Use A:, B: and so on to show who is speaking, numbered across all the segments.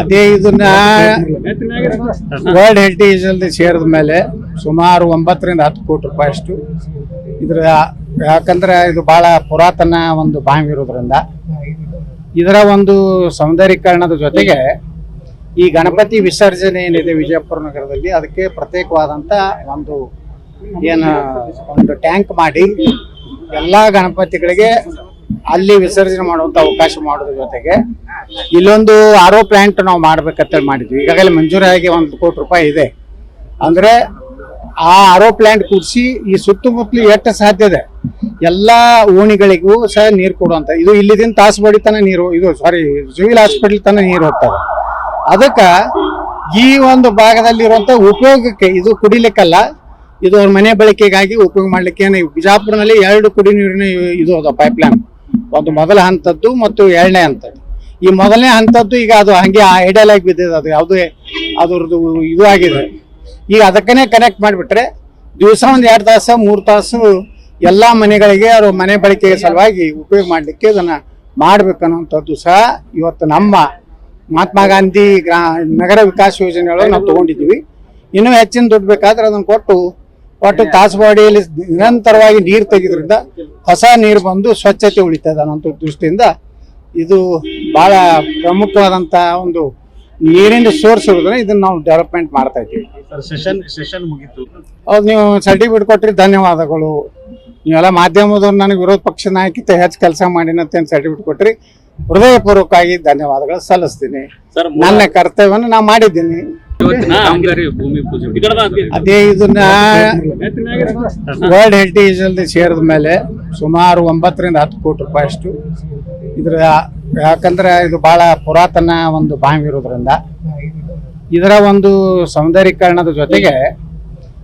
A: ಅದೇ ಇದನ್ನ world heritage ಅಲ್ಲಿ ಸೇರಿದ ಮೇಲೆ ಸುಮಾರು ಒಂಬತ್ತರಿಂದ ಹತ್ತು ಕೋಟಿ ರೂಪಾಯಿ ಅಷ್ಟು. ಇದ್ರ ಯಾಕಂದ್ರೆ ಇದು ಬಹಳ ಪುರಾತನ ಒಂದು ಬಾವಿ ಇರೋದ್ರಿಂದ. ಇದರ ಒಂದು ಸೌಂದರ್ಯೀಕರಣದ ಜೊತೆಗೆ ಈ ಗಣಪತಿ ವಿಸರ್ಜನೆ ಏನಿದೆ ವಿಜಯಪುರ ನಗರದಲ್ಲಿ ಅದಕ್ಕೆ ಪ್ರತ್ಯೇಕವಾದಂತ ಒಂದು ಏನು ಒಂದು ಟ್ಯಾಂಕ್ ಮಾಡಿ ಎಲ್ಲಾ ಗಣಪತಿಗಳಿಗೆ ಅಲ್ಲಿ ವಿಸರ್ಜನೆ ಮಾಡುವಂತ ಅವಕಾಶ ಮಾಡೋದ್ರ ಜೊತೆಗೆ ಇಲ್ಲೊಂದು ಆರೋ ಪ್ಲಾಂಟ್ ನಾವು ಮಾಡ್ಬೇಕಂತೇಳಿ ಮಾಡಿದ್ವಿ. ಈಗಾಗಲೇ ಮಂಜೂರಾಗಿ ಒಂದು ಕೋಟಿ ರೂಪಾಯಿ ಇದೆ. ಅಂದ್ರೆ ಆ ಆರೋ ಪ್ಲಾಂಟ್ ಕೂಡಿಸಿ ಈ ಸುತ್ತಮುತ್ತಲು ಎಷ್ಟು ಸಾಧ್ಯ ಇದೆ? ಎಲ್ಲಾ ಓಣಿಗಳಿಗೂ ಸಹ ನೀರು ಕೊಡುವಂತ, ಇದು ಇಲ್ಲಿದಿಂದ ತಾಸು ತನ ನೀರು, ಇದು ಸಾರಿ ಸಿವಿಲ್ ಹಾಸ್ಪಿಟಲ್ ತನ ನೀರು ಹೋಗ್ತದೆ. ಅದಕ್ಕ ಈ ಒಂದು ಭಾಗದಲ್ಲಿರುವಂತ ಉಪಯೋಗಕ್ಕೆ ಇದು ಕುಡಿಲಿಕ್ಕಲ್ಲ, ಇದು ಅವ್ರ ಮನೆ ಬಳಕೆಗಾಗಿ ಉಪಯೋಗ ಮಾಡ್ಲಿಕ್ಕೆ ಬಿಜಾಪುರನಲ್ಲಿ ಎರಡು ಕುಡಿ ನೀರಿನ ಇದು ಅದ ಪೈಪ್ಲೈನ್ ಒಂದು ಮೊದಲ ಹಂತದ್ದು ಮತ್ತು ಎರಡನೇ ಹಂತದ್ದು. ಈ ಮೊದಲನೇ ಹಂತದ್ದು ಈಗ ಅದು ಹಂಗೆ ಐಡಿಯಲ್ ಆಗಿ ಬಿದ್ದಿದೆ. ಅದು ಯಾವುದೇ ಅದ್ರದ್ದು ಇದು ಆಗಿದೆ. ಈಗ ಅದಕ್ಕನೇ ಕನೆಕ್ಟ್ ಮಾಡಿಬಿಟ್ರೆ ದಿವಸ ಒಂದು ಎರಡು ತಾಸು ಮೂರು ತಾಸು ಎಲ್ಲ ಮನೆಗಳಿಗೆ ಅವರು ಮನೆ ಬಳಕೆಗೆ ಸಲುವಾಗಿ ಉಪಯೋಗ ಮಾಡ್ಲಿಕ್ಕೆ ಇದನ್ನು ಮಾಡಬೇಕನ್ನುವಂಥದ್ದು ಸಹ ಇವತ್ತು ನಮ್ಮ ಮಹಾತ್ಮ ಗಾಂಧಿ ಗ್ರಾ ನಗರ ವಿಕಾಸ ಯೋಜನೆಗಳು ನಾವು ತೊಗೊಂಡಿದ್ದೀವಿ. ಇನ್ನೂ ಹೆಚ್ಚಿನ ದುಡ್ಡು ಬೇಕಾದ್ರೆ ಅದನ್ನ ಕೊಟ್ಟು ಒಟ್ಟು ತಾಸವಾಡಿಯಲ್ಲಿ ನಿರಂತರವಾಗಿ ನೀರು ತೆಗೆದ್ರಿಂದ ಹೊಸ ನೀರು ಬಂದು ಸ್ವಚ್ಛತೆ ಉಳಿತದೆ ಅನ್ನೋಂಥ ದೃಷ್ಟಿಯಿಂದ ಇದು ಬಹಳ ಪ್ರಮುಖವಾದಂಥ ಒಂದು ನೀರಿನ ಸೋರ್ಸ್ ಇರೋದ್ರೆ ಇದನ್ನ ನಾವು ಡೆವಲಪ್ಮೆಂಟ್ ಮಾಡ್ತಾ ಇದ್ದೀವಿ.
B: ಸರ್ ಸೆಷನ್ ಸೆಷನ್ ಮುಗೀತು.
A: ಹೌದು ನೀವು ಸರ್ಟಿಫಿಕೇಟ್ ಕೊಟ್ಟರೆ ಧನ್ಯವಾದಗಳು. ನೀವೆಲ್ಲ ಮಾಧ್ಯಮದವ್ರು ನನಗೆ ವಿರೋಧ ಪಕ್ಷ ನಾಯಕಿತ ಹೆಚ್ಚು ಕೆಲಸ ಮಾಡಿನಂತೇನು ಸರ್ಟಿಫಿಕೇಟ್ ಕೊಟ್ರಿ ಹೃದಯಪೂರ್ವಕವಾಗಿ ಧನ್ಯವಾದಗಳು ಸಲ್ಲಿಸ್ತೀನಿ.
B: ಸರ್
A: ನನ್ನ ಕರ್ತವ್ಯವನ್ನು ನಾನು ಮಾಡಿದ್ದೀನಿ.
B: ಇವತ್ತಿನ ಕಾಮಗಾರಿ ಭೂಮಿ ಪೂಜೆ ಈ
A: ಅದೇ ಇದನ್ನ ವರ್ಲ್ಡ್ ಹೆರಿಟೇಜ್ ಅಲ್ಲಿ ಸೇರಿದ ಮೇಲೆ ಸುಮಾರು ಒಂಬತ್ತರಿಂದ ಹತ್ತು ಕೋಟಿ ರೂಪಾಯಿ ಅಷ್ಟು. ಇದ್ರ ಯಾಕಂದ್ರೆ ಇದು ಬಹಳ ಪುರಾತನ ಒಂದು ಬಾವಿ ಇರೋದ್ರಿಂದ. ಇದರ ಒಂದು ಸೌಂದರ್ಯೀಕರಣದ ಜೊತೆಗೆ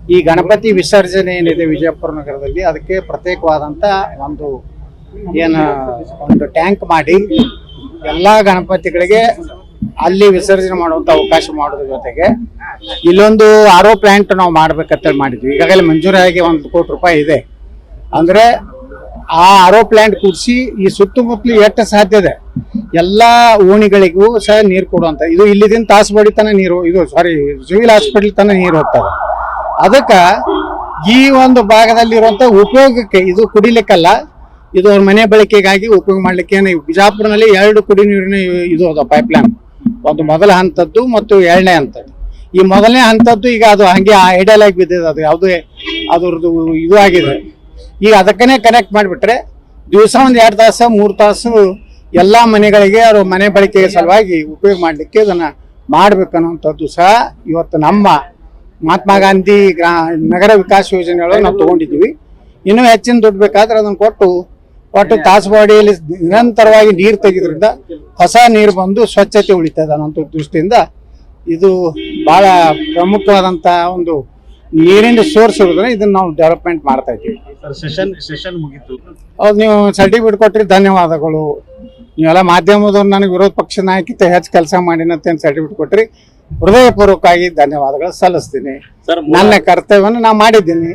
A: ಈ ಗಣಪತಿ ವಿಸರ್ಜನೆ ಏನಿದೆ ವಿಜಯಪುರ ನಗರದಲ್ಲಿ ಅದಕ್ಕೆ ಪ್ರತ್ಯೇಕವಾದಂತ ಒಂದು ಏನು ಒಂದು ಟ್ಯಾಂಕ್ ಮಾಡಿ ಎಲ್ಲಾ ಗಣಪತಿಗಳಿಗೆ ಅಲ್ಲಿ ವಿಸರ್ಜನೆ ಮಾಡುವಂತ ಅವಕಾಶ ಮಾಡೋದ್ರ ಜೊತೆಗೆ ಇಲ್ಲೊಂದು ಆರೋ ಪ್ಲಾಂಟ್ ನಾವು ಮಾಡ್ಬೇಕಂತೇಳಿ ಮಾಡಿದ್ವಿ. ಈಗಾಗಲೇ ಮಂಜೂರಾಗಿ ಒಂದು ಕೋಟಿ ರೂಪಾಯಿ ಇದೆ. ಅಂದ್ರೆ ಆ ಆರೋ ಪ್ಲಾಂಟ್ ಕೂಡಿಸಿ ಈ ಸುತ್ತಮುತ್ತಲು ಎಷ್ಟು ಸಾಧ್ಯ ಇದೆ? ಎಲ್ಲಾ ಓಣಿಗಳಿಗೂ ಸಹ ನೀರು ಕೊಡುವಂತ, ಇದು ಇಲ್ಲಿದಿಂದ ತಾಸಬಡಿ ತನ ನೀರು, ಇದು ಸಾರಿ ಸಿವಿಲ್ ಹಾಸ್ಪಿಟಲ್ ತನ ನೀರು ಹೋಗ್ತದೆ. ಅದಕ್ಕ ಈ ಒಂದು ಭಾಗದಲ್ಲಿರುವಂತ ಉಪಯೋಗಕ್ಕೆ ಇದು ಕುಡಿಲಿಕ್ಕಲ್ಲ, ಇದು ಅವ್ರ ಮನೆ ಬಳಕೆಗಾಗಿ ಉಪಯೋಗ ಮಾಡ್ಲಿಕ್ಕೆ ಬಿಜಾಪುರನಲ್ಲಿ ಎರಡು ಕುಡಿ ನೀರಿನ ಇದು ಅದ ಪೈಪ್ಲೈನ್ ಒಂದು ಮೊದಲ ಹಂತದ್ದು ಮತ್ತು ಎರಡನೇ ಹಂತದ್ದು. ಈ ಮೊದಲನೇ ಹಂತದ್ದು ಈಗ ಅದು ಹಂಗೆ ಐಡಲ್ ಆಗಿ ಬಿದ್ದಿದೆ. ಅದು ಯಾವುದೇ ಅದ್ರದ್ದು ಇದು ಆಗಿದೆ. ಈಗ ಅದಕ್ಕನೇ ಕನೆಕ್ಟ್ ಮಾಡಿಬಿಟ್ರೆ ದಿವಸ ಒಂದು ಎರಡು ತಾಸು, ಮೂರು ತಾಸು ಎಲ್ಲಾ ಮನೆಗಳಿಗೆ ಅವರು ಮನೆ ಬಳಕೆಗೆ ಸಲುವಾಗಿ ಉಪಯೋಗ ಮಾಡ್ಲಿಕ್ಕೆ ಇದನ್ನ ಮಾಡ್ಬೇಕನ್ನುವಂಥದ್ದು ಸಹ ಇವತ್ತು ನಮ್ಮ ಮಹಾತ್ಮ ಗಾಂಧಿ ಗ್ರಾ, ನಗರ ವಿಕಾಸ ಯೋಜನೆಗಳು ನಾವು ತೊಗೊಂಡಿದ್ದೀವಿ. ಇನ್ನೂ ಹೆಚ್ಚಿನ ದುಡ್ಡು ಬೇಕಾದ್ರೆ ಅದನ್ನ ಕೊಟ್ಟು ಒಟ್ಟು ತಾಸವಾಡಿಯಲ್ಲಿ ನಿರಂತರವಾಗಿ ನೀರು ತೆಗೆದ್ರಿಂದ ಹೊಸ ನೀರು ಬಂದು ಸ್ವಚ್ಛತೆ ಉಳಿತದೆ ಅನ್ನೋ ದೃಷ್ಟಿಯಿಂದ ಇದು ಬಹಳ ಪ್ರಮುಖವಾದಂತ ಒಂದು ನೀರಿನ ಸೋರ್ಸ್ ಇರೋದ್ರೆ ಇದನ್ನ ನಾವು ಡೆವಲಪ್ಮೆಂಟ್ ಮಾಡ್ತಾ ಇದ್ದೀವಿ.
B: ಸೆಷನ್ ಸೆಷನ್ ಮುಗೀತು.
A: ಹೌದು ನೀವು ಸರ್ಟಿಫಿಕೇಟ್ ಕೊಟ್ಟಿರಿ ಧನ್ಯವಾದಗಳು. ನೀವೆಲ್ಲ ಮಾಧ್ಯಮದವ್ರು ನನಗೆ ವಿರೋಧ ಪಕ್ಷ ನಾಯಕಿತ ಹೆಚ್ಚು ಕೆಲಸ ಮಾಡಿನಂತ ಸರ್ಟಿಫಿಕೇಟ್ ಕೊಟ್ರಿ? ಹೃದಯಪೂರ್ವಕವಾಗಿ ಧನ್ಯವಾದಗಳು ಸಲ್ಲಿಸ್ತೀನಿ. ನನ್ನ ಕರ್ತವ್ಯವನ್ನು ನಾ ಮಾಡಿದ್ದೀನಿ.